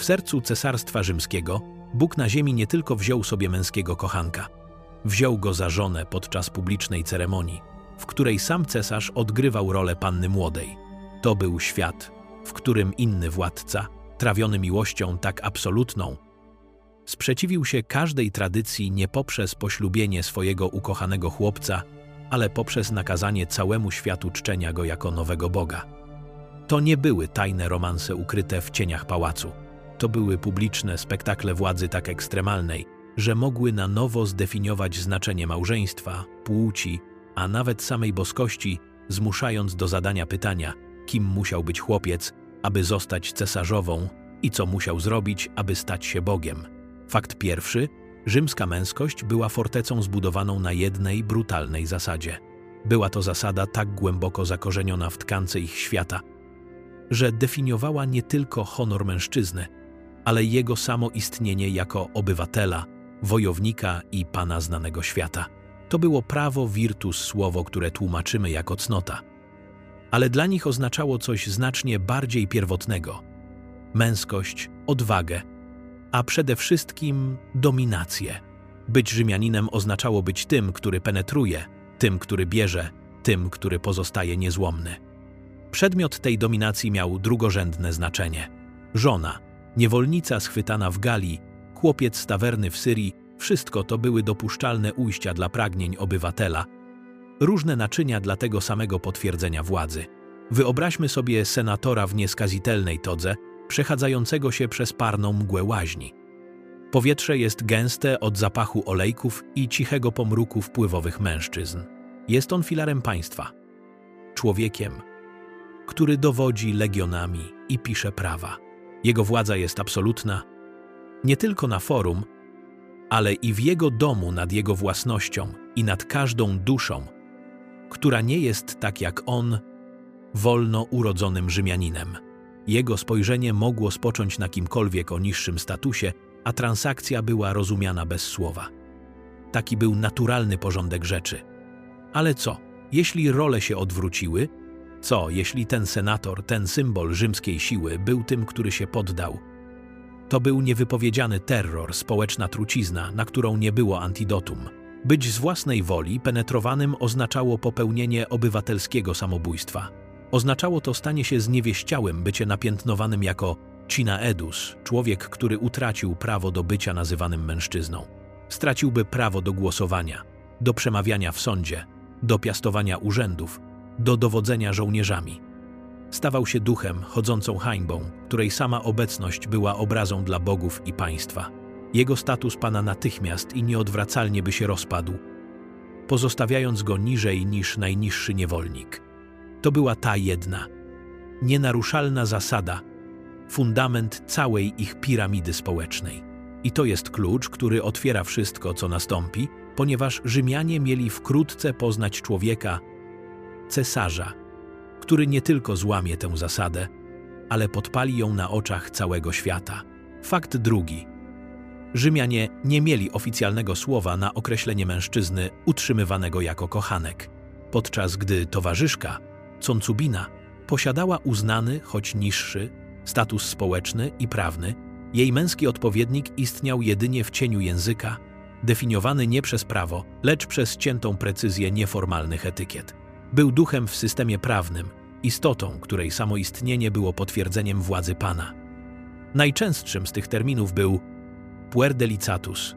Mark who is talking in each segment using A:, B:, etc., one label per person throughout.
A: W sercu cesarstwa rzymskiego Bóg na ziemi nie tylko wziął sobie męskiego kochanka, wziął go za żonę podczas publicznej ceremonii, w której sam cesarz odgrywał rolę panny młodej. To był świat, w którym inny władca, trawiony miłością tak absolutną, sprzeciwił się każdej tradycji nie poprzez poślubienie swojego ukochanego chłopca, ale poprzez nakazanie całemu światu czczenia go jako nowego Boga. To nie były tajne romanse ukryte w cieniach pałacu. To były publiczne spektakle władzy tak ekstremalnej, że mogły na nowo zdefiniować znaczenie małżeństwa, płci, a nawet samej boskości, zmuszając do zadania pytania, kim musiał być chłopiec, aby zostać cesarzową i co musiał zrobić, aby stać się Bogiem. Fakt pierwszy, rzymska męskość była fortecą zbudowaną na jednej brutalnej zasadzie. Była to zasada tak głęboko zakorzeniona w tkance ich świata, że definiowała nie tylko honor mężczyzny, ale jego samo istnienie jako obywatela, wojownika i pana znanego świata. To było prawo virtus słowo, które tłumaczymy jako cnota. Ale dla nich oznaczało coś znacznie bardziej pierwotnego. Męskość, odwagę, a przede wszystkim dominację. Być Rzymianinem oznaczało być tym, który penetruje, tym, który bierze, tym, który pozostaje niezłomny. Przedmiot tej dominacji miał drugorzędne znaczenie. Żona, niewolnica schwytana w Galii, chłopiec z tawerny w Syrii, wszystko to były dopuszczalne ujścia dla pragnień obywatela, różne naczynia dla tego samego potwierdzenia władzy. Wyobraźmy sobie senatora w nieskazitelnej todze, przechadzającego się przez parną mgłę łaźni. Powietrze jest gęste od zapachu olejków i cichego pomruku wpływowych mężczyzn. Jest on filarem państwa, człowiekiem, który dowodzi legionami i pisze prawa. Jego władza jest absolutna, nie tylko na forum, ale i w jego domu nad jego własnością i nad każdą duszą, która nie jest tak jak on, wolno urodzonym Rzymianinem. Jego spojrzenie mogło spocząć na kimkolwiek o niższym statusie, a transakcja była rozumiana bez słowa. Taki był naturalny porządek rzeczy. Ale co, jeśli role się odwróciły? Co, jeśli ten senator, ten symbol rzymskiej siły był tym, który się poddał? To był niewypowiedziany terror, społeczna trucizna, na którą nie było antidotum. Być z własnej woli penetrowanym oznaczało popełnienie obywatelskiego samobójstwa. Oznaczało to stanie się zniewieściałym, bycie napiętnowanym jako cina edus, człowiek, który utracił prawo do bycia nazywanym mężczyzną. Straciłby prawo do głosowania, do przemawiania w sądzie, do piastowania urzędów, do dowodzenia żołnierzami. Stawał się duchem, chodzącą hańbą, której sama obecność była obrazą dla bogów i państwa. Jego status pana natychmiast i nieodwracalnie by się rozpadł, pozostawiając go niżej niż najniższy niewolnik. To była ta jedna, nienaruszalna zasada, fundament całej ich piramidy społecznej. I to jest klucz, który otwiera wszystko, co nastąpi, ponieważ Rzymianie mieli wkrótce poznać człowieka, cesarza, który nie tylko złamie tę zasadę, ale podpali ją na oczach całego świata. Fakt drugi. Rzymianie nie mieli oficjalnego słowa na określenie mężczyzny utrzymywanego jako kochanek, podczas gdy towarzyszka, Concubina, posiadała uznany, choć niższy, status społeczny i prawny, jej męski odpowiednik istniał jedynie w cieniu języka, definiowany nie przez prawo, lecz przez ciętą precyzję nieformalnych etykiet. Był duchem w systemie prawnym, istotą, której samoistnienie było potwierdzeniem władzy Pana. Najczęstszym z tych terminów był puer delicatus,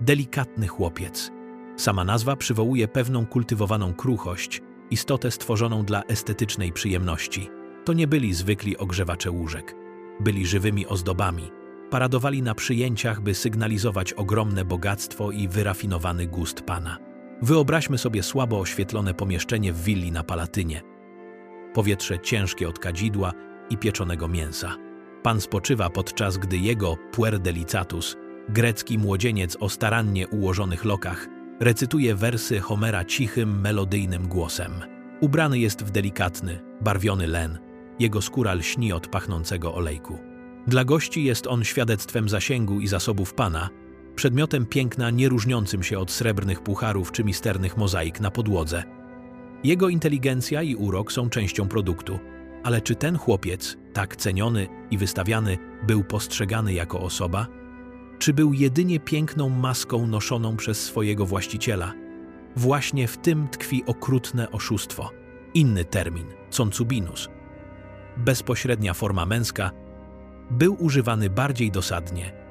A: delikatny chłopiec. Sama nazwa przywołuje pewną kultywowaną kruchość, istotę stworzoną dla estetycznej przyjemności. To nie byli zwykli ogrzewacze łóżek. Byli żywymi ozdobami. Paradowali na przyjęciach, by sygnalizować ogromne bogactwo i wyrafinowany gust Pana. Wyobraźmy sobie słabo oświetlone pomieszczenie w willi na Palatynie. Powietrze ciężkie od kadzidła i pieczonego mięsa. Pan spoczywa podczas gdy jego puer delicatus, grecki młodzieniec o starannie ułożonych lokach, recytuje wersy Homera cichym, melodyjnym głosem. Ubrany jest w delikatny, barwiony len. Jego skóra lśni od pachnącego olejku. Dla gości jest on świadectwem zasięgu i zasobów Pana, przedmiotem piękna nieróżniącym się od srebrnych pucharów czy misternych mozaik na podłodze. Jego inteligencja i urok są częścią produktu. Ale czy ten chłopiec, tak ceniony i wystawiany, był postrzegany jako osoba? Czy był jedynie piękną maską noszoną przez swojego właściciela? Właśnie w tym tkwi okrutne oszustwo. Inny termin, concubinus. Bezpośrednia forma męska był używany bardziej dosadnie,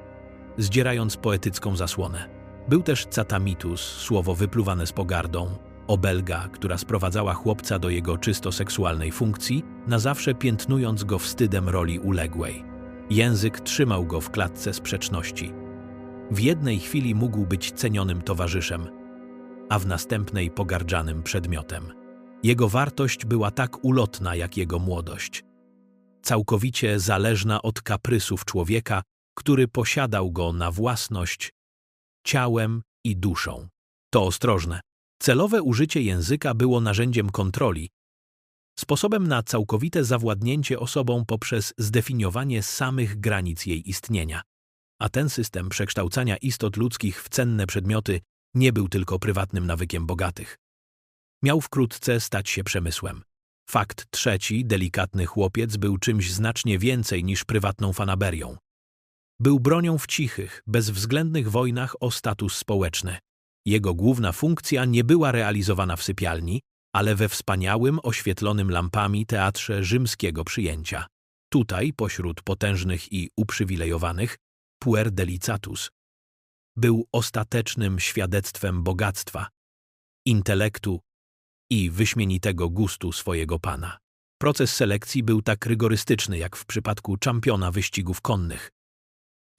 A: zdzierając poetycką zasłonę. Był też catamitus, słowo wypluwane z pogardą, obelga, która sprowadzała chłopca do jego czysto seksualnej funkcji, na zawsze piętnując go wstydem roli uległej. Język trzymał go w klatce sprzeczności. W jednej chwili mógł być cenionym towarzyszem, a w następnej pogardzanym przedmiotem. Jego wartość była tak ulotna jak jego młodość. Całkowicie zależna od kaprysów człowieka, który posiadał go na własność ciałem i duszą. To ostrożne. Celowe użycie języka było narzędziem kontroli, sposobem na całkowite zawładnięcie osobą poprzez zdefiniowanie samych granic jej istnienia. A ten system przekształcania istot ludzkich w cenne przedmioty nie był tylko prywatnym nawykiem bogatych. Miał wkrótce stać się przemysłem. Fakt trzeci, delikatny chłopiec był czymś znacznie więcej niż prywatną fanaberią. Był bronią w cichych, bezwzględnych wojnach o status społeczny. Jego główna funkcja nie była realizowana w sypialni, ale we wspaniałym, oświetlonym lampami teatrze rzymskiego przyjęcia. Tutaj, pośród potężnych i uprzywilejowanych, puer delicatus był ostatecznym świadectwem bogactwa, intelektu i wyśmienitego gustu swojego pana. Proces selekcji był tak rygorystyczny jak w przypadku czampiona wyścigów konnych.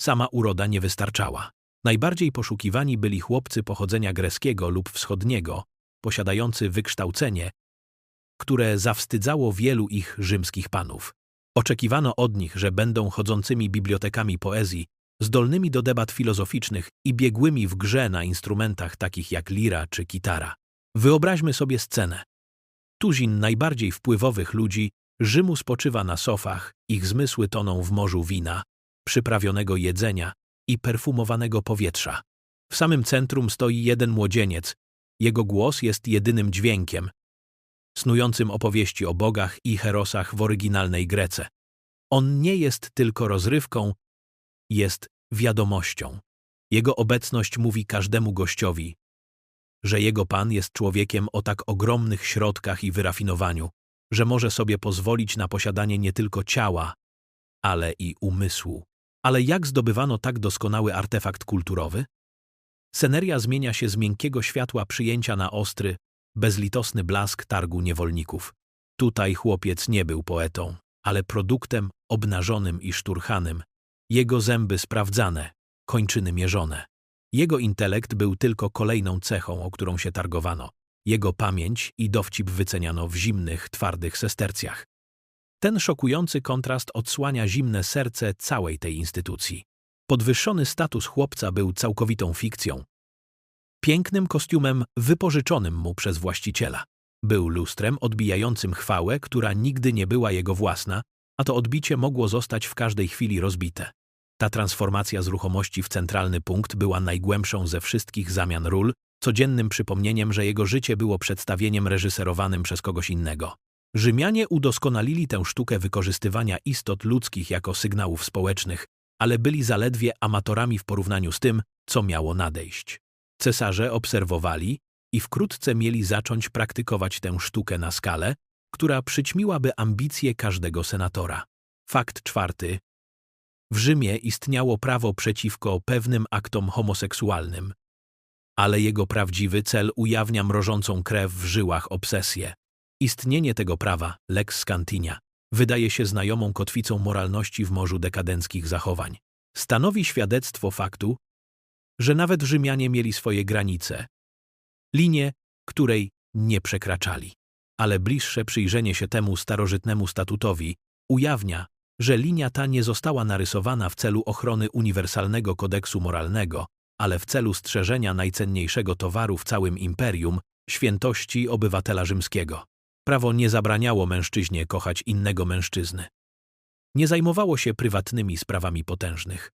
A: Sama uroda nie wystarczała. Najbardziej poszukiwani byli chłopcy pochodzenia greckiego lub wschodniego, posiadający wykształcenie, które zawstydzało wielu ich rzymskich panów. Oczekiwano od nich, że będą chodzącymi bibliotekami poezji, zdolnymi do debat filozoficznych i biegłymi w grze na instrumentach takich jak lira czy gitara. Wyobraźmy sobie scenę. Tuzin najbardziej wpływowych ludzi Rzymu spoczywa na sofach, ich zmysły toną w morzu wina, przyprawionego jedzenia i perfumowanego powietrza. W samym centrum stoi jeden młodzieniec. Jego głos jest jedynym dźwiękiem, snującym opowieści o bogach i herosach w oryginalnej Grece. On nie jest tylko rozrywką, jest wiadomością. Jego obecność mówi każdemu gościowi, że jego Pan jest człowiekiem o tak ogromnych środkach i wyrafinowaniu, że może sobie pozwolić na posiadanie nie tylko ciała, ale i umysłu. Ale jak zdobywano tak doskonały artefakt kulturowy? Sceneria zmienia się z miękkiego światła przyjęcia na ostry, bezlitosny blask targu niewolników. Tutaj chłopiec nie był poetą, ale produktem obnażonym i szturchanym, jego zęby sprawdzane, kończyny mierzone. Jego intelekt był tylko kolejną cechą, o którą się targowano. Jego pamięć i dowcip wyceniano w zimnych, twardych sestercjach. Ten szokujący kontrast odsłania zimne serce całej tej instytucji. Podwyższony status chłopca był całkowitą fikcją. Pięknym kostiumem wypożyczonym mu przez właściciela. Był lustrem odbijającym chwałę, która nigdy nie była jego własna, a to odbicie mogło zostać w każdej chwili rozbite. Ta transformacja z ruchomości w centralny punkt była najgłębszą ze wszystkich zamian ról, codziennym przypomnieniem, że jego życie było przedstawieniem reżyserowanym przez kogoś innego. Rzymianie udoskonalili tę sztukę wykorzystywania istot ludzkich jako sygnałów społecznych, ale byli zaledwie amatorami w porównaniu z tym, co miało nadejść. Cesarze obserwowali i wkrótce mieli zacząć praktykować tę sztukę na skalę, która przyćmiłaby ambicje każdego senatora. Fakt czwarty. W Rzymie istniało prawo przeciwko pewnym aktom homoseksualnym, ale jego prawdziwy cel ujawnia mrożącą krew w żyłach obsesję. Istnienie tego prawa, lex scantinia, wydaje się znajomą kotwicą moralności w morzu dekadenckich zachowań. Stanowi świadectwo faktu, że nawet Rzymianie mieli swoje granice, linię, której nie przekraczali. Ale bliższe przyjrzenie się temu starożytnemu statutowi ujawnia, że linia ta nie została narysowana w celu ochrony uniwersalnego kodeksu moralnego, ale w celu strzeżenia najcenniejszego towaru w całym imperium, świętości obywatela rzymskiego. Prawo nie zabraniało mężczyźnie kochać innego mężczyzny. Nie zajmowało się prywatnymi sprawami potężnych.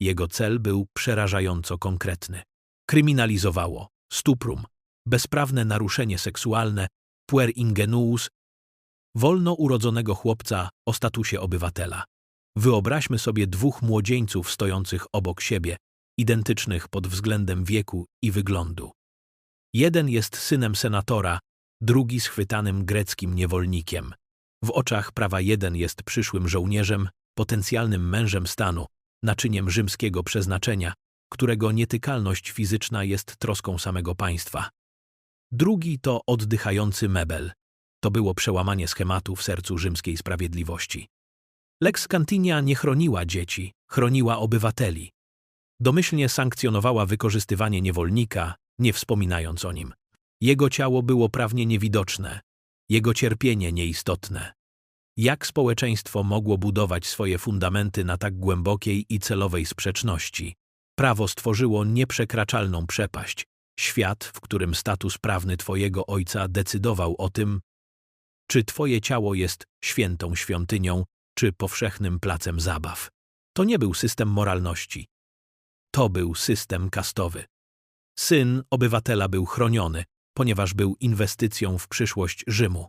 A: Jego cel był przerażająco konkretny. Kryminalizowało stuprum, bezprawne naruszenie seksualne, puer ingenuus wolno urodzonego chłopca o statusie obywatela. Wyobraźmy sobie dwóch młodzieńców stojących obok siebie, identycznych pod względem wieku i wyglądu. Jeden jest synem senatora, drugi schwytanym greckim niewolnikiem. W oczach prawa jeden jest przyszłym żołnierzem, potencjalnym mężem stanu, naczyniem rzymskiego przeznaczenia, którego nietykalność fizyczna jest troską samego państwa. Drugi to oddychający mebel. To było przełamanie schematu w sercu rzymskiej sprawiedliwości. Lex Cantinia nie chroniła dzieci, chroniła obywateli. Domyślnie sankcjonowała wykorzystywanie niewolnika, nie wspominając o nim. Jego ciało było prawnie niewidoczne, jego cierpienie nieistotne. Jak społeczeństwo mogło budować swoje fundamenty na tak głębokiej i celowej sprzeczności? Prawo stworzyło nieprzekraczalną przepaść, świat, w którym status prawny Twojego ojca decydował o tym, czy Twoje ciało jest świętą świątynią, czy powszechnym placem zabaw. To nie był system moralności. To był system kastowy. Syn obywatela był chroniony, ponieważ był inwestycją w przyszłość Rzymu.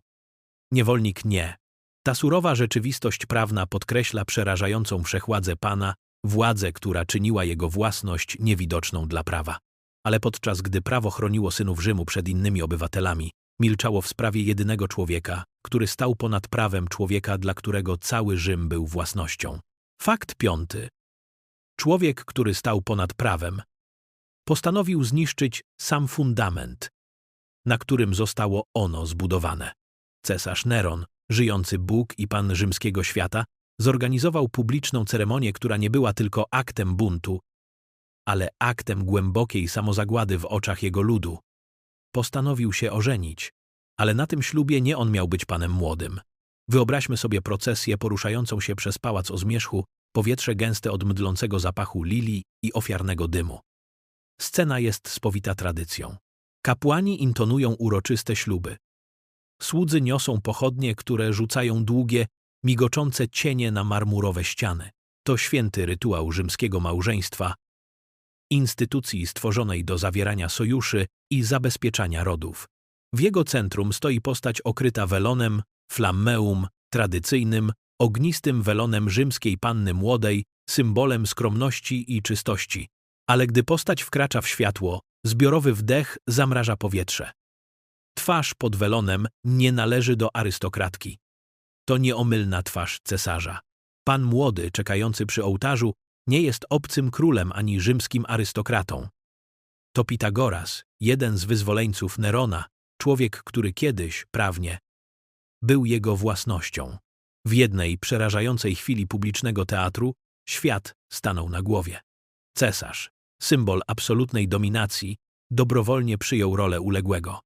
A: Niewolnik nie. Ta surowa rzeczywistość prawna podkreśla przerażającą wszechładzę Pana, władzę, która czyniła jego własność niewidoczną dla prawa. Ale podczas gdy prawo chroniło synów Rzymu przed innymi obywatelami, milczało w sprawie jedynego człowieka, który stał ponad prawem człowieka, dla którego cały Rzym był własnością. Fakt piąty. Człowiek, który stał ponad prawem, postanowił zniszczyć sam fundament, na którym zostało ono zbudowane. Cesarz Neron, żyjący Bóg i Pan rzymskiego świata, zorganizował publiczną ceremonię, która nie była tylko aktem buntu, ale aktem głębokiej samozagłady w oczach jego ludu. Postanowił się ożenić, ale na tym ślubie nie on miał być panem młodym. Wyobraźmy sobie procesję poruszającą się przez pałac o zmierzchu, powietrze gęste od mdlącego zapachu lilii i ofiarnego dymu. Scena jest spowita tradycją. Kapłani intonują uroczyste śluby. Słudzy niosą pochodnie, które rzucają długie, migoczące cienie na marmurowe ściany. To święty rytuał rzymskiego małżeństwa, instytucji stworzonej do zawierania sojuszy i zabezpieczania rodów. W jego centrum stoi postać okryta welonem, flammeum, tradycyjnym, ognistym welonem rzymskiej panny młodej, symbolem skromności i czystości. Ale gdy postać wkracza w światło, zbiorowy wdech zamraża powietrze. Twarz pod welonem nie należy do arystokratki. To nieomylna twarz cesarza. Pan młody, czekający przy ołtarzu, nie jest obcym królem ani rzymskim arystokratą. To Pitagoras, jeden z wyzwoleńców Nerona, człowiek, który kiedyś, prawnie, był jego własnością. W jednej przerażającej chwili publicznego teatru świat stanął na głowie. Cesarz, symbol absolutnej dominacji, dobrowolnie przyjął rolę uległego.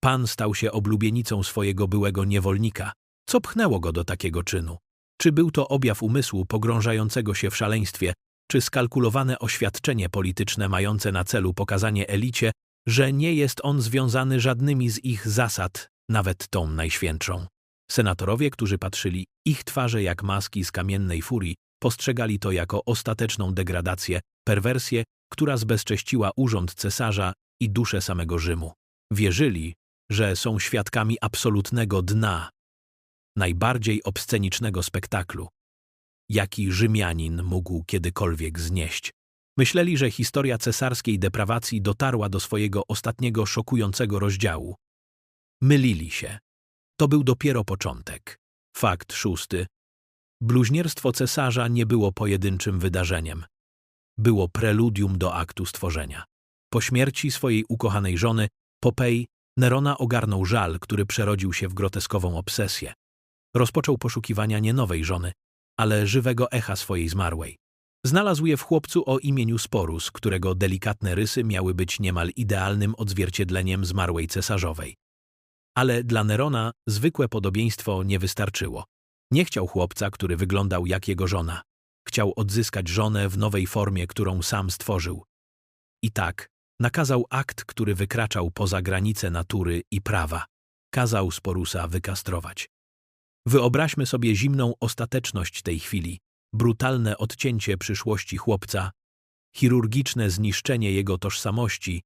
A: Pan stał się oblubienicą swojego byłego niewolnika. Co pchnęło go do takiego czynu? Czy był to objaw umysłu pogrążającego się w szaleństwie, czy skalkulowane oświadczenie polityczne mające na celu pokazanie elicie, że nie jest on związany żadnymi z ich zasad, nawet tą najświętszą. Senatorowie, którzy patrzyli ich twarze jak maski z kamiennej furii, postrzegali to jako ostateczną degradację, perwersję, która zbezcześciła urząd cesarza i duszę samego Rzymu. Wierzyli, że są świadkami absolutnego dna, najbardziej obscenicznego spektaklu, jaki Rzymianin mógł kiedykolwiek znieść. Myśleli, że historia cesarskiej deprawacji dotarła do swojego ostatniego szokującego rozdziału. Mylili się. To był dopiero początek. Fakt szósty. Bluźnierstwo cesarza nie było pojedynczym wydarzeniem. Było preludium do aktu stworzenia. Po śmierci swojej ukochanej żony, Popei, Nerona ogarnął żal, który przerodził się w groteskową obsesję. Rozpoczął poszukiwania nie nowej żony, ale żywego echa swojej zmarłej. Znalazł je w chłopcu o imieniu Sporus, którego delikatne rysy miały być niemal idealnym odzwierciedleniem zmarłej cesarzowej. Ale dla Nerona zwykłe podobieństwo nie wystarczyło. Nie chciał chłopca, który wyglądał jak jego żona. Chciał odzyskać żonę w nowej formie, którą sam stworzył. I tak nakazał akt, który wykraczał poza granice natury i prawa. Kazał Sporusa wykastrować. Wyobraźmy sobie zimną ostateczność tej chwili, brutalne odcięcie przyszłości chłopca, chirurgiczne zniszczenie jego tożsamości,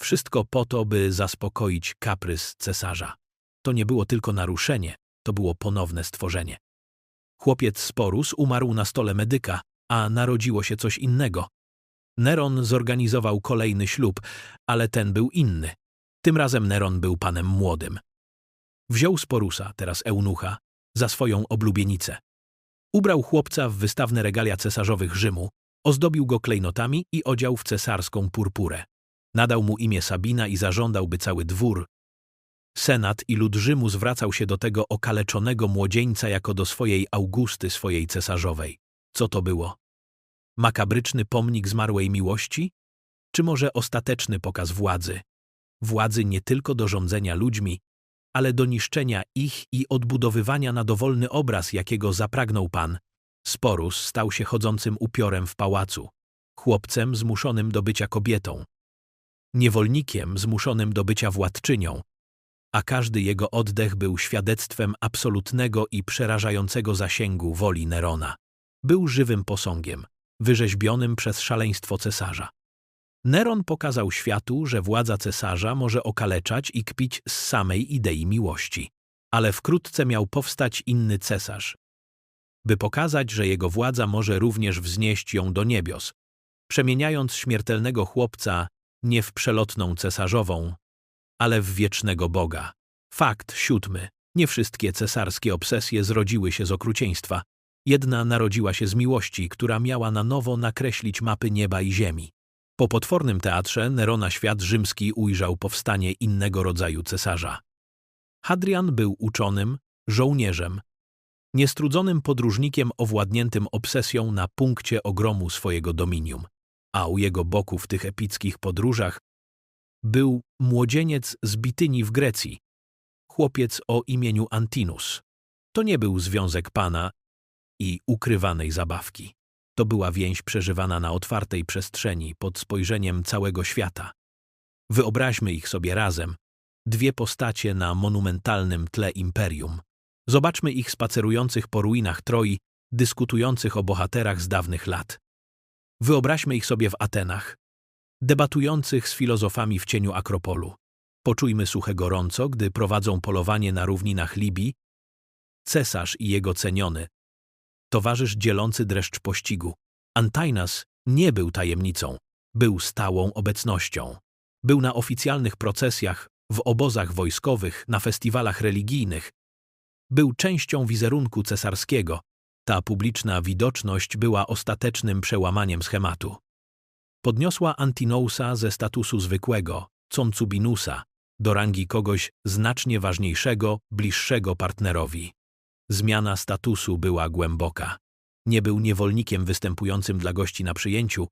A: wszystko po to, by zaspokoić kaprys cesarza. To nie było tylko naruszenie, To było ponowne stworzenie. Chłopiec Sporus umarł na stole medyka, a narodziło się coś innego. Neron zorganizował kolejny ślub, ale ten był inny. Tym razem Neron był panem młodym. Wziął Sporusa, teraz eunucha, za swoją oblubienicę. Ubrał chłopca w wystawne regalia cesarzowych Rzymu, ozdobił go klejnotami i odział w cesarską purpurę. Nadał mu imię Sabina i zażądał, by cały dwór, senat i lud Rzymu zwracał się do tego okaleczonego młodzieńca jako do swojej Augusty, swojej cesarzowej. Co to było? Makabryczny pomnik zmarłej miłości? Czy może ostateczny pokaz władzy? Władzy nie tylko do rządzenia ludźmi, ale do niszczenia ich i odbudowywania na dowolny obraz, jakiego zapragnął Pan. Sporus stał się chodzącym upiorem w pałacu, chłopcem zmuszonym do bycia kobietą, niewolnikiem zmuszonym do bycia władczynią, a każdy jego oddech był świadectwem absolutnego i przerażającego zasięgu woli Nerona. Był żywym posągiem, wyrzeźbionym przez szaleństwo cesarza. Neron pokazał światu, że władza cesarza może okaleczać i kpić z samej idei miłości. Ale wkrótce miał powstać inny cesarz, by pokazać, że jego władza może również wznieść ją do niebios, przemieniając śmiertelnego chłopca nie w przelotną cesarzową, ale w wiecznego Boga. Fakt siódmy. Nie wszystkie cesarskie obsesje zrodziły się z okrucieństwa. Jedna narodziła się z miłości, która miała na nowo nakreślić mapy nieba i ziemi. Po potwornym teatrze Nerona świat rzymski ujrzał powstanie innego rodzaju cesarza. Hadrian był uczonym, żołnierzem, niestrudzonym podróżnikiem owładniętym obsesją na punkcie ogromu swojego dominium, a u jego boku w tych epickich podróżach był młodzieniec z Bityni w Grecji, chłopiec o imieniu Antinus. To nie był związek pana i ukrywanej zabawki. To była więź przeżywana na otwartej przestrzeni pod spojrzeniem całego świata. Wyobraźmy ich sobie razem, dwie postacie na monumentalnym tle imperium. Zobaczmy ich spacerujących po ruinach Troi, dyskutujących o bohaterach z dawnych lat. Wyobraźmy ich sobie w Atenach, debatujących z filozofami w cieniu Akropolu. Poczujmy suche gorąco, gdy prowadzą polowanie na równinach Libii, cesarz i jego ceniony, towarzysz dzielący dreszcz pościgu. Antainas nie był tajemnicą, był stałą obecnością. Był na oficjalnych procesjach, w obozach wojskowych, na festiwalach religijnych. Był częścią wizerunku cesarskiego. Ta publiczna widoczność była ostatecznym przełamaniem schematu. Podniosła Antinousa ze statusu zwykłego, concubinusa, do rangi kogoś znacznie ważniejszego, bliższego partnerowi. Zmiana statusu była głęboka. Nie był niewolnikiem występującym dla gości na przyjęciu,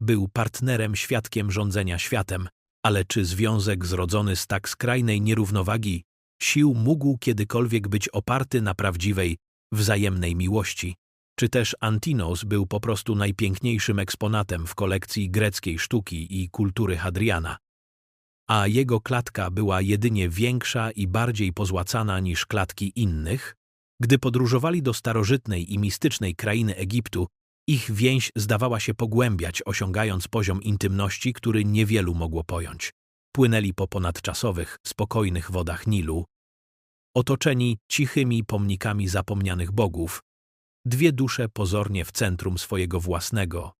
A: był partnerem świadkiem rządzenia światem, ale czy związek zrodzony z tak skrajnej nierównowagi sił mógł kiedykolwiek być oparty na prawdziwej, wzajemnej miłości? Czy też Antinos był po prostu najpiękniejszym eksponatem w kolekcji greckiej sztuki i kultury Hadriana? A jego klatka była jedynie większa i bardziej pozłacana niż klatki innych? Gdy podróżowali do starożytnej i mistycznej krainy Egiptu, ich więź zdawała się pogłębiać, osiągając poziom intymności, który niewielu mogło pojąć. Płynęli po ponadczasowych, spokojnych wodach Nilu, otoczeni cichymi pomnikami zapomnianych bogów, dwie dusze pozornie w centrum swojego własnego,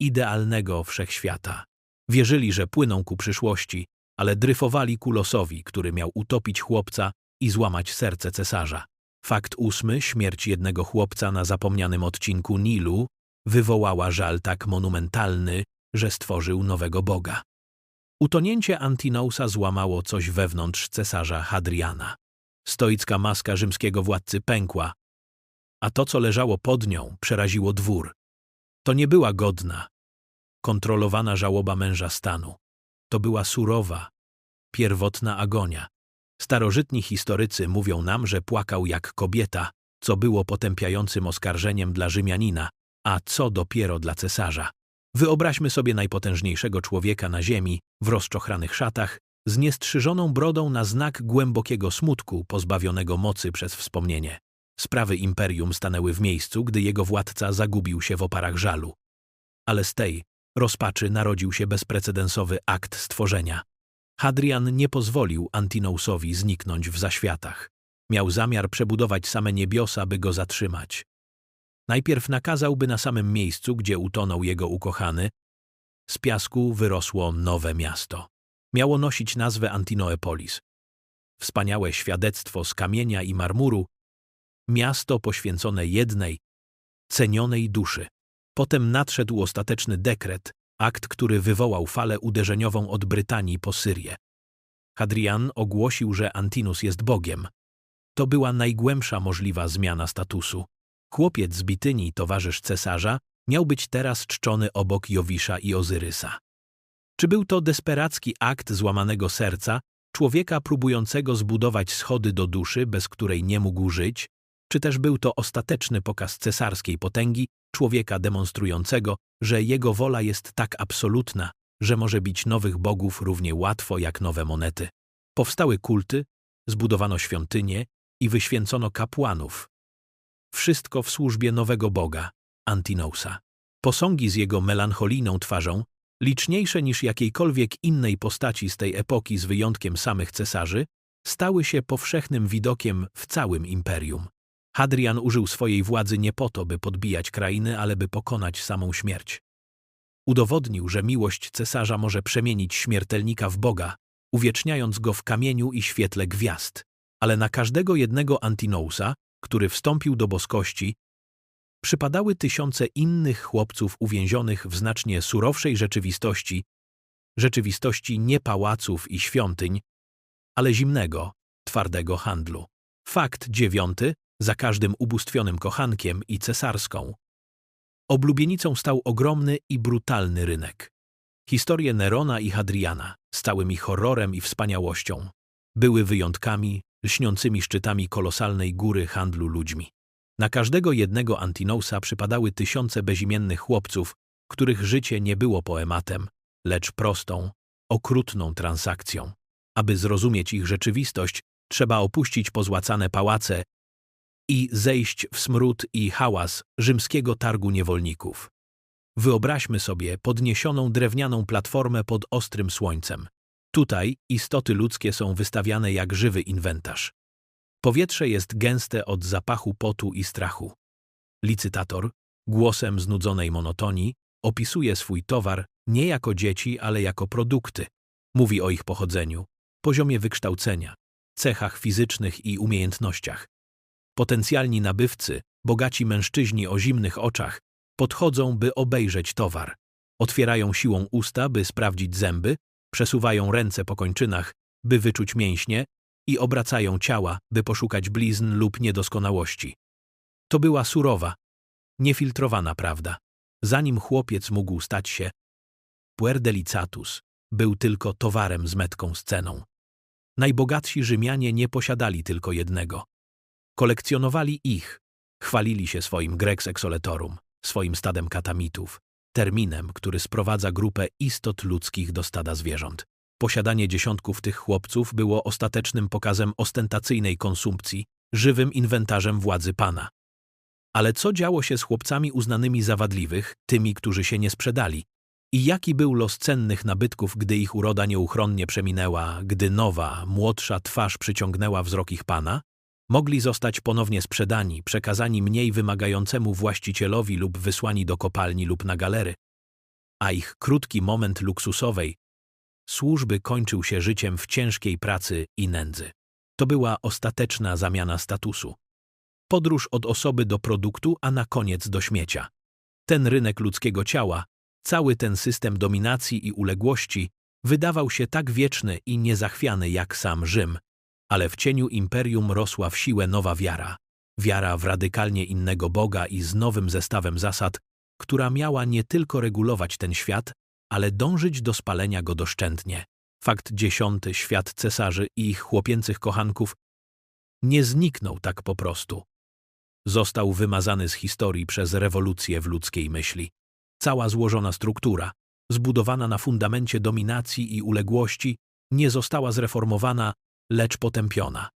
A: idealnego wszechświata. Wierzyli, że płyną ku przyszłości, ale dryfowali ku losowi, który miał utopić chłopca i złamać serce cesarza. Fakt ósmy, śmierć jednego chłopca na zapomnianym odcinku Nilu, wywołała żal tak monumentalny, że stworzył nowego boga. Utonięcie Antinousa złamało coś wewnątrz cesarza Hadriana. Stoicka maska rzymskiego władcy pękła, a to, co leżało pod nią, przeraziło dwór. To nie była godna, kontrolowana żałoba męża stanu. To była surowa, pierwotna agonia. Starożytni historycy mówią nam, że płakał jak kobieta, co było potępiającym oskarżeniem dla Rzymianina, a co dopiero dla cesarza. Wyobraźmy sobie najpotężniejszego człowieka na ziemi, w rozczochranych szatach, z niestrzyżoną brodą na znak głębokiego smutku, pozbawionego mocy przez wspomnienie. Sprawy imperium stanęły w miejscu, gdy jego władca zagubił się w oparach żalu. Ale z tej rozpaczy narodził się bezprecedensowy akt stworzenia. Hadrian nie pozwolił Antinousowi zniknąć w zaświatach. Miał zamiar przebudować same niebiosa, by go zatrzymać. Najpierw nakazał, by na samym miejscu, gdzie utonął jego ukochany, z piasku wyrosło nowe miasto. Miało nosić nazwę Antinoepolis. Wspaniałe świadectwo z kamienia i marmuru, miasto poświęcone jednej, cenionej duszy. Potem nadszedł ostateczny dekret, akt, który wywołał falę uderzeniową od Brytanii po Syrię. Hadrian ogłosił, że Antinus jest Bogiem. To była najgłębsza możliwa zmiana statusu. Chłopiec z Bityni, towarzysz cesarza, miał być teraz czczony obok Jowisza i Ozyrysa. Czy był to desperacki akt złamanego serca, człowieka próbującego zbudować schody do duszy, bez której nie mógł żyć, czy też był to ostateczny pokaz cesarskiej potęgi, człowieka demonstrującego, że jego wola jest tak absolutna, że może bić nowych bogów równie łatwo jak nowe monety. Powstały kulty, zbudowano świątynie i wyświęcono kapłanów. Wszystko w służbie nowego boga, Antinousa. Posągi z jego melancholijną twarzą, liczniejsze niż jakiejkolwiek innej postaci z tej epoki z wyjątkiem samych cesarzy, stały się powszechnym widokiem w całym imperium. Hadrian użył swojej władzy nie po to, by podbijać krainy, ale by pokonać samą śmierć. Udowodnił, że miłość cesarza może przemienić śmiertelnika w Boga, uwieczniając go w kamieniu i świetle gwiazd. Ale na każdego jednego Antinousa, który wstąpił do boskości, przypadały tysiące innych chłopców uwięzionych w znacznie surowszej rzeczywistości, rzeczywistości nie pałaców i świątyń, ale zimnego, twardego handlu. Fakt dziewiąty, za każdym ubóstwionym kochankiem i cesarską. Oblubienicą stał ogromny i brutalny rynek. Historie Nerona i Hadriana, z całym ich horrorem i wspaniałością, były wyjątkami, lśniącymi szczytami kolosalnej góry handlu ludźmi. Na każdego jednego Antinousa przypadały tysiące bezimiennych chłopców, których życie nie było poematem, lecz prostą, okrutną transakcją. Aby zrozumieć ich rzeczywistość, trzeba opuścić pozłacane pałace i zejść w smród i hałas rzymskiego targu niewolników. Wyobraźmy sobie podniesioną drewnianą platformę pod ostrym słońcem. Tutaj istoty ludzkie są wystawiane jak żywy inwentarz. Powietrze jest gęste od zapachu potu i strachu. Licytator, głosem znudzonej monotonii, opisuje swój towar nie jako dzieci, ale jako produkty. Mówi o ich pochodzeniu, poziomie wykształcenia, cechach fizycznych i umiejętnościach. Potencjalni nabywcy, bogaci mężczyźni o zimnych oczach, podchodzą, by obejrzeć towar. Otwierają siłą usta, by sprawdzić zęby, przesuwają ręce po kończynach, by wyczuć mięśnie i obracają ciała, by poszukać blizn lub niedoskonałości. To była surowa, niefiltrowana prawda. Zanim chłopiec mógł stać się puerdelicatus, był tylko towarem z metką z ceną. Najbogatsi Rzymianie nie posiadali tylko jednego. Kolekcjonowali ich, chwalili się swoim Grex Exoletorum, swoim stadem katamitów, terminem, który sprowadza grupę istot ludzkich do stada zwierząt. Posiadanie dziesiątków tych chłopców było ostatecznym pokazem ostentacyjnej konsumpcji, żywym inwentarzem władzy pana. Ale co działo się z chłopcami uznanymi za wadliwych, tymi, którzy się nie sprzedali? I jaki był los cennych nabytków, gdy ich uroda nieuchronnie przeminęła, gdy nowa, młodsza twarz przyciągnęła wzrok ich pana? Mogli zostać ponownie sprzedani, przekazani mniej wymagającemu właścicielowi lub wysłani do kopalni lub na galery. A ich krótki moment luksusowej służby kończył się życiem w ciężkiej pracy i nędzy. To była ostateczna zamiana statusu. Podróż od osoby do produktu, a na koniec do śmiecia. Ten rynek ludzkiego ciała, cały ten system dominacji i uległości wydawał się tak wieczny i niezachwiany jak sam Rzym, ale w cieniu imperium rosła w siłę nowa wiara. Wiara w radykalnie innego Boga i z nowym zestawem zasad, która miała nie tylko regulować ten świat, ale dążyć do spalenia go doszczętnie. Fakt dziesiąty, świat cesarzy i ich chłopięcych kochanków nie zniknął tak po prostu. Został wymazany z historii przez rewolucję w ludzkiej myśli. Cała złożona struktura, zbudowana na fundamencie dominacji i uległości, nie została zreformowana, lecz potępiona.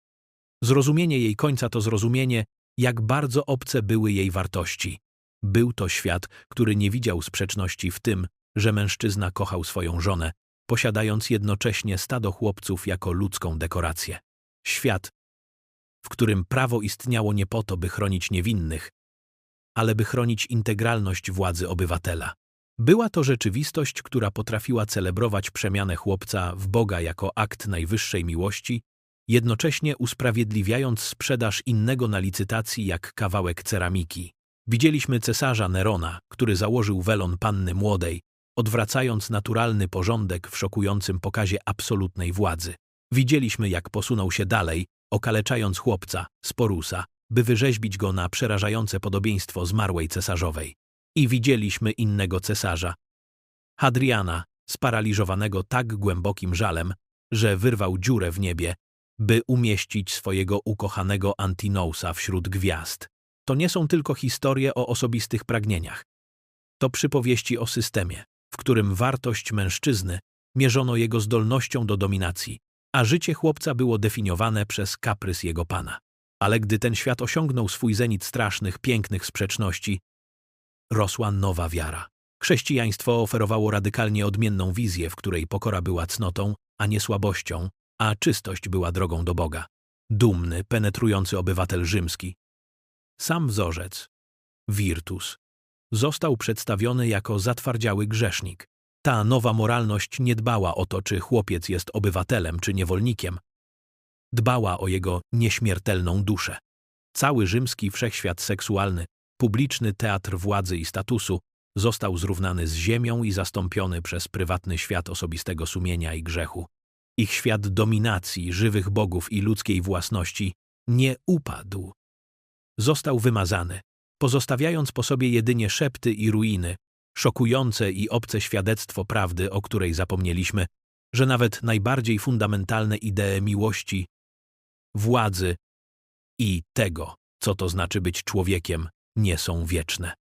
A: Zrozumienie jej końca to zrozumienie, jak bardzo obce były jej wartości. Był to świat, który nie widział sprzeczności w tym, że mężczyzna kochał swoją żonę, posiadając jednocześnie stado chłopców jako ludzką dekorację. Świat, w którym prawo istniało nie po to, by chronić niewinnych, ale by chronić integralność władzy obywatela. Była to rzeczywistość, która potrafiła celebrować przemianę chłopca w Boga jako akt najwyższej miłości, jednocześnie usprawiedliwiając sprzedaż innego na licytacji jak kawałek ceramiki. Widzieliśmy cesarza Nerona, który założył welon panny młodej, odwracając naturalny porządek w szokującym pokazie absolutnej władzy. Widzieliśmy, jak posunął się dalej, okaleczając chłopca, Sporusa, by wyrzeźbić go na przerażające podobieństwo zmarłej cesarzowej. I widzieliśmy innego cesarza, Hadriana, sparaliżowanego tak głębokim żalem, że wyrwał dziurę w niebie, by umieścić swojego ukochanego Antinousa wśród gwiazd. To nie są tylko historie o osobistych pragnieniach. To przypowieści o systemie, w którym wartość mężczyzny mierzono jego zdolnością do dominacji, a życie chłopca było definiowane przez kaprys jego pana. Ale gdy ten świat osiągnął swój zenit strasznych, pięknych sprzeczności, rosła nowa wiara. Chrześcijaństwo oferowało radykalnie odmienną wizję, w której pokora była cnotą, a nie słabością, a czystość była drogą do Boga. Dumny, penetrujący obywatel rzymski. Sam wzorzec, Virtus, został przedstawiony jako zatwardziały grzesznik. Ta nowa moralność nie dbała o to, czy chłopiec jest obywatelem czy niewolnikiem. Dbała o jego nieśmiertelną duszę. Cały rzymski wszechświat seksualny, publiczny teatr władzy i statusu, został zrównany z ziemią i zastąpiony przez prywatny świat osobistego sumienia i grzechu. Ich świat dominacji, żywych bogów i ludzkiej własności nie upadł. Został wymazany, pozostawiając po sobie jedynie szepty i ruiny, szokujące i obce świadectwo prawdy, o której zapomnieliśmy, że nawet najbardziej fundamentalne idee miłości, władzy i tego, co to znaczy być człowiekiem, nie są wieczne.